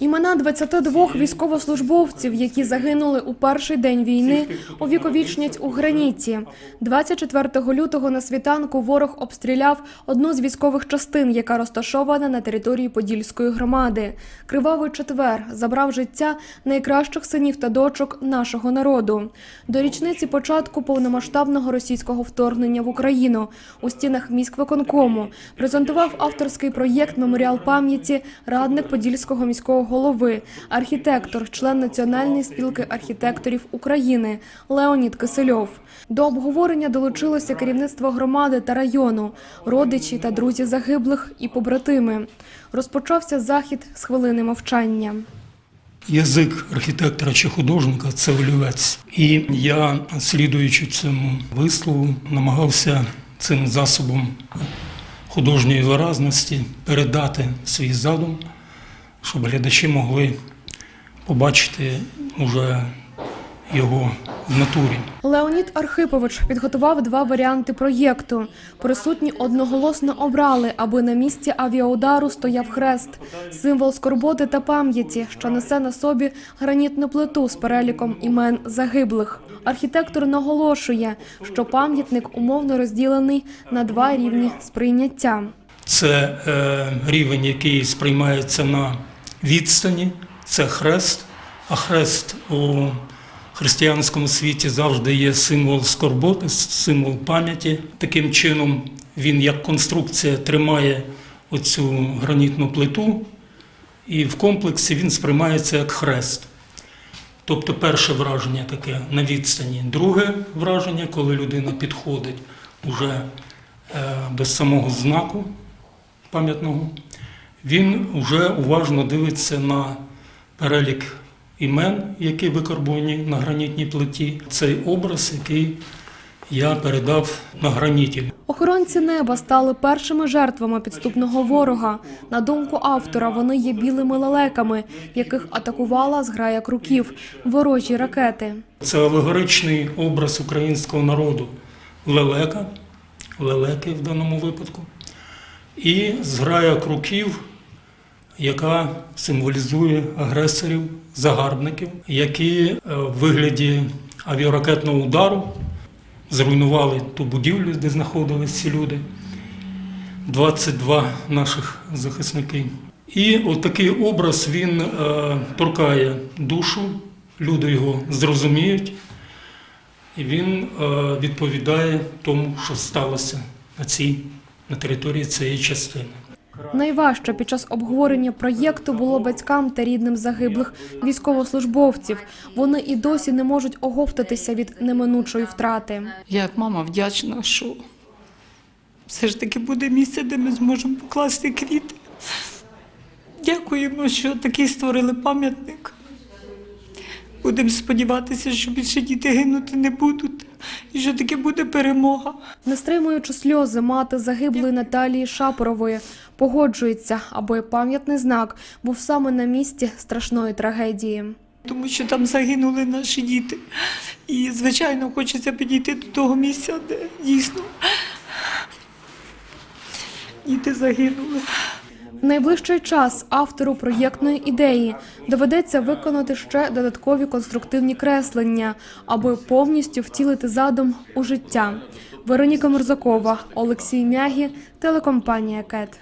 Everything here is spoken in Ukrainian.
Імена 22 військовослужбовців, які загинули у перший день війни, увіковічнять у граніті. 24 лютого на світанку ворог обстріляв одну з військових частин, яка розташована на території Подільської громади. Кривавий четвер забрав життя найкращих синів та дочок нашого народу. До річниці початку повномасштабного російського вторгнення в Україну у стінах міськвиконкому презентував авторський проєкт Меморіал пам'яті радник Подільського міського голови, архітектор, член Національної спілки архітекторів України Леонід Кисельов. До обговорення долучилося керівництво громади та району, родичі та друзі загиблих і побратими. Розпочався захід з хвилини мовчання. Язик архітектора чи художника це олівець. І я, слідуючи цьому вислову, намагався цим засобом художньої виразності передати свій задум, щоб глядачі могли побачити уже його в натурі. Леонід Архипович підготував два варіанти проєкту. Присутні одноголосно обрали, аби на місці авіаудару стояв хрест, символ скорботи та пам'яті, що несе на собі гранітну плиту з переліком імен загиблих. Архітектор наголошує, що пам'ятник умовно розділений на два рівні сприйняття. Це е, рівень, який сприймається на відстані, це хрест. А хрест у християнському світі завжди є символ скорботи, символ пам'яті. Таким чином, він як конструкція тримає оцю гранітну плиту, і в комплексі він сприймається як хрест. Тобто перше враження таке на відстані. Друге враження, коли людина підходить уже е, без самого знаку пам'ятного, він вже уважно дивиться на перелік імен, які викарбовані на гранітній плиті. Цей образ, який я передав на граніті. Охоронці неба стали першими жертвами підступного ворога. На думку автора, вони є білими лелеками, яких атакувала зграя круків, ворожі ракети. Це алегоричний образ українського народу лелека, лелеки в даному випадку, і зграя круків, яка символізує агресорів, загарбників, які е, в вигляді авіаракетного удару зруйнували ту будівлю, де знаходились ці люди. 22 наших захисники. І от образ він е, торкає душу, люди його зрозуміють, і він е, відповідає тому, що сталося на цій на території цієї частини. Найважче під час обговорення проєкту було батькам та рідним загиблих військовослужбовців. Вони і досі не можуть оговтатися від неминучої втрати. Я як мама вдячна, що все ж таки буде місце, де ми зможемо покласти квіти. Дякуємо, що такий створили пам'ятник. Будемо сподіватися, що більше діти гинути не будуть, і що таки буде перемога. Не стримуючи сльози, мати загиблої Наталії Шапорової погоджується, аби пам'ятний знак був саме на місці страшної трагедії. Тому що там загинули наші діти. І, звичайно, хочеться підійти до того місця, де дійсно діти загинули. Найближчий час автору проєктної ідеї доведеться виконати ще додаткові конструктивні креслення, аби повністю втілити задум у життя. Вероніка Мурзакова, Олексій Мягі, телекомпанія КЕТ.